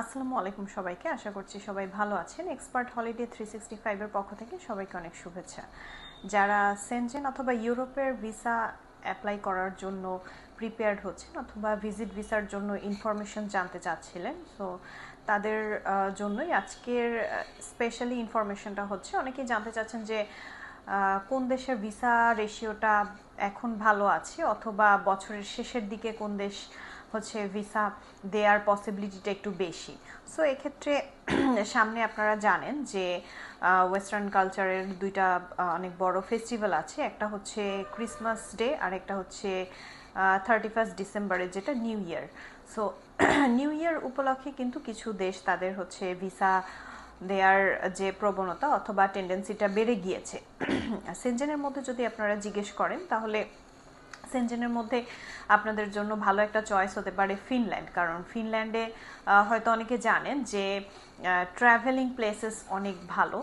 আসসালামু আলাইকুম সবাইকে। আশা করছি সবাই ভালো আছেন। এক্সপার্ট হলিডে থ্রি সিক্সটি ফাইভের পক্ষ থেকে সবাইকে অনেক শুভেচ্ছা। যারা সেনজেন অথবা ইউরোপের ভিসা অ্যাপ্লাই করার জন্য প্রিপেয়ার্ড হচ্ছেন অথবা ভিজিট ভিসার জন্য ইনফরমেশন জানতে চাচ্ছিলেন সো তাদের জন্যই আজকের স্পেশালি ইনফরমেশনটা হচ্ছে অনেকেই জানতে চাচ্ছেন যে কোন দেশের ভিসা রেশিওটা এখন ভালো আছে অথবা বছরের শেষের দিকে কোন দেশ হচ্ছে ভিসা দেওয়ার পসিবিলিটিটা একটু বেশি। সো এক্ষেত্রে সামনে আপনারা জানেন যে ওয়েস্টার্ন কালচারের দুইটা অনেক বড় ফেস্টিভ্যাল আছে। একটা হচ্ছে ক্রিসমাস ডে আর একটা হচ্ছে থার্টি ফার্স্ট ডিসেম্বরে যেটা new year so new year উপলক্ষে কিন্তু কিছু দেশ তাদের হচ্ছে ভিসা দেয়ার যে প্রবণতা অথবা টেন্ডেন্সিটা বেড়ে গিয়েছে। সেনজেনের মধ্যে যদি আপনারা জিজ্ঞেস করেন, তাহলে সেনজেনের মধ্যে আপনাদের জন্য ভালো একটা চয়েস হতে পারে ফিনল্যান্ড। কারণ ফিনল্যান্ডে হয়তো অনেকে জানেন যে ট্রাভেলিং প্লেসেস অনেক ভালো।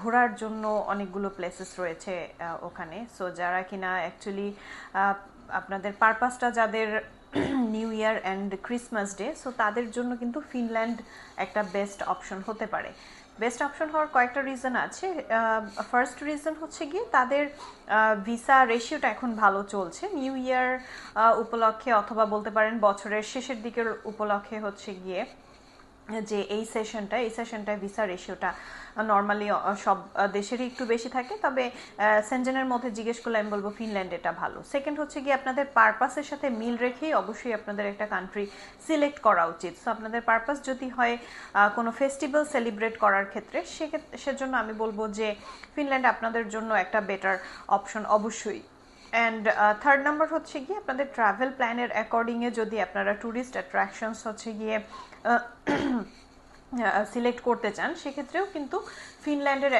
ঘোরার জন্য অনেকগুলো প্লেসেস রয়েছে ওখানে। সো যারা কিনা অ্যাকচুয়ালি আপনাদের পারপাসটা যাদের new year and Christmas day so তাদের জন্য কিন্তু ফিনল্যান্ড একটা বেস্ট অপশন হতে পারে। বেস্ট অপশন হওয়ার কয়েকটা রিজন আছে। ফার্স্ট রিজন হচ্ছে গিয়ে তাদের ভিসা রেশিওটা এখন ভালো চলছে। নিউ ইয়ার উপলক্ষে অথবা বলতে পারেন বছরের শেষের দিকের উপলক্ষে হচ্ছে গিয়ে। যে এই সেশনটা এই সেশনটায় ভিসা রেশিওটা নর্মালি সব দেশেরই একটু বেশি থাকে। তবে সেনজেনের মধ্যে জিজ্ঞেস করলে আমি বলব ফিনল্যান্ড এটা ভালো। সেকেন্ড হচ্ছে কি আপনাদের পারপাসের সাথে মিল রেখেই অবশ্যই আপনাদের একটা কান্ট্রি সিলেক্ট করা উচিত। সো আপনাদের পারপাস যদি হয় কোনো ফেস্টিভ্যাল সেলিব্রেট করার ক্ষেত্রে সেক্ষেত্রে সেজন্য আমি বলব যে ফিনল্যান্ড আপনাদের জন্য একটা বেটার অপশন অবশ্যই। অ্যান্ড থার্ড নাম্বার হচ্ছে গিয়ে আপনাদের ট্রাভেল প্ল্যানের অ্যাকর্ডিংয়ে যদি আপনারা ট্যুরিস্ট অ্যাট্রাকশনস হচ্ছে গিয়ে সিলেক্ট করতে চান, সেক্ষেত্রেও কিন্তু ফিনল্যান্ডের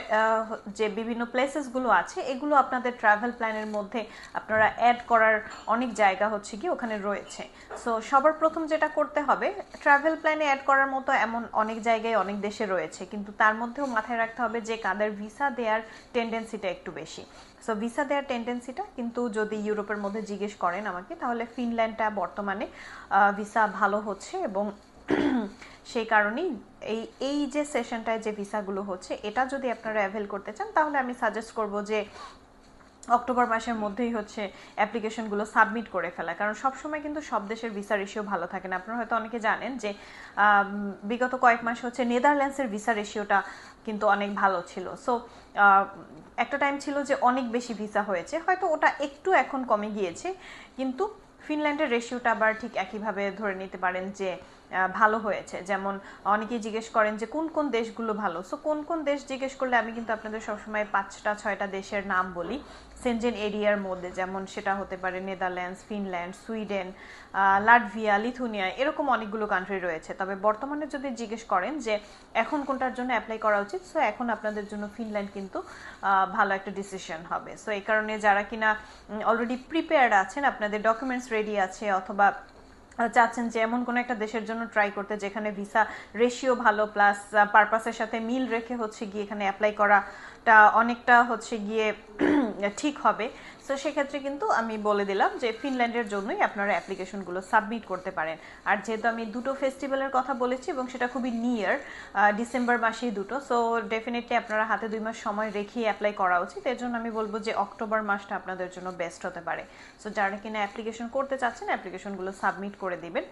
যে বিভিন্ন প্লেসেসগুলো আছে, এগুলো আপনাদের ট্রাভেল প্ল্যানের মধ্যে আপনারা অ্যাড করার অনেক জায়গা হচ্ছে কি ওখানে রয়েছে। সো সবার প্রথম যেটা করতে হবে ট্রাভেল প্ল্যানে অ্যাড করার মতো এমন অনেক জায়গায় অনেক দেশে রয়েছে, কিন্তু তার মধ্যেও মাথায় রাখতে হবে যে কাদের ভিসা দেওয়ার টেন্ডেন্সিটা একটু বেশি। সো ভিসা দেওয়ার টেন্ডেন্সিটা কিন্তু যদি ইউরোপের মধ্যে জিজ্ঞেস করেন আমাকে, তাহলে ফিনল্যান্ডটা বর্তমানে ভিসা ভালো হচ্ছে এবং সেই কারণেই এই এই যে সেশনটায় যে ভিসাগুলো হচ্ছে, এটা যদি আপনারা অ্যাভেল করতে চান, তাহলে আমি সাজেস্ট করব যে অক্টোবর মাসের মধ্যেই হচ্ছে অ্যাপ্লিকেশনগুলো সাবমিট করে ফেলা। কারণ সবসময় কিন্তু সব দেশের ভিসা রেশিও ভালো থাকে না। আপনারা হয়তো অনেকে জানেন যে বিগত কয়েক মাস হচ্ছে নেদারল্যান্ডসের ভিসা রেশিওটা কিন্তু অনেক ভালো ছিল। সো একটা টাইম ছিল যে অনেক বেশি ভিসা হয়েছে। হয়তো ওটা একটু এখন কমে গিয়েছে, কিন্তু ফিনল্যান্ডের রেশিওটা আবার ঠিক একইভাবে ধরে নিতে পারেন যে ভালো হয়েছে। যেমন অনেকেই জিজ্ঞেস করেন যে, কোন কোন দেশগুলো ভালো? সো কোন কোন দেশ জিজ্ঞেস করলে আমি কিন্তু আপনাদের সবসময় পাঁচটা, ছয়টা দেশের নাম বলি। সেনজেন এরিয়ার মধ্যে যেমন সেটা হতে পারে Netherlands Finland Sweden Latvia Lithuania এরকম অনেকগুলো কান্ট্রি রয়েছে। তবে বর্তমানে যদি জিজ্ঞেস করেন যে, এখন কোনটার জন্য অ্যাপ্লাই করা উচিত? সো এখন আপনাদের জন্য ফিনল্যান্ড কিন্তু ভালো একটা ডিসিশন হবে। সো এই কারণে যারা কিনা অলরেডি প্রিপেয়ার্ড আছেন, আপনাদের ডকুমেন্টস রেডি আছে, অথবা চাচ্ছেন যে এমন কোনো একটা দেশের জন্য ট্রাই করতে যেখানে ভিসা রেশিও ভালো প্লাস পারপাসের সাথে মিল রেখে হচ্ছে গিয়ে এখানে অ্যাপ্লাই করাটা অনেকটা হচ্ছে গিয়ে ঠিক হবে। সো সেক্ষেত্রে কিন্তু আমি বলে দিলাম যে ফিনল্যান্ডের জন্যই আপনারা অ্যাপ্লিকেশনগুলো সাবমিট করতে পারেন। আর যেহেতু আমি দুটো ফেস্টিভ্যালের কথা বলেছি এবং সেটা খুবই নিয়ার ডিসেম্বর মাসেই দুটো সো ডেফিনেটলি আপনারা হাতে দুই মাস সময় রেখেই অ্যাপ্লাই করা উচিত। এর জন্য আমি বলব যে অক্টোবর মাসটা আপনাদের জন্য বেস্ট হতে পারে। সো যারা কিনা অ্যাপ্লিকেশন করতে চাচ্ছেন অ্যাপ্লিকেশনগুলো সাবমিট করে দিবেন।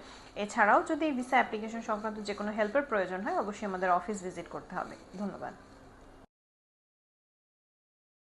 এছাড়াও যদি ভিসা অ্যাপ্লিকেশন সংক্রান্ত যে কোনো হেল্পের প্রয়োজন হয়, অবশ্যই আমাদের অফিস ভিজিট করতে হবে। ধন্যবাদ।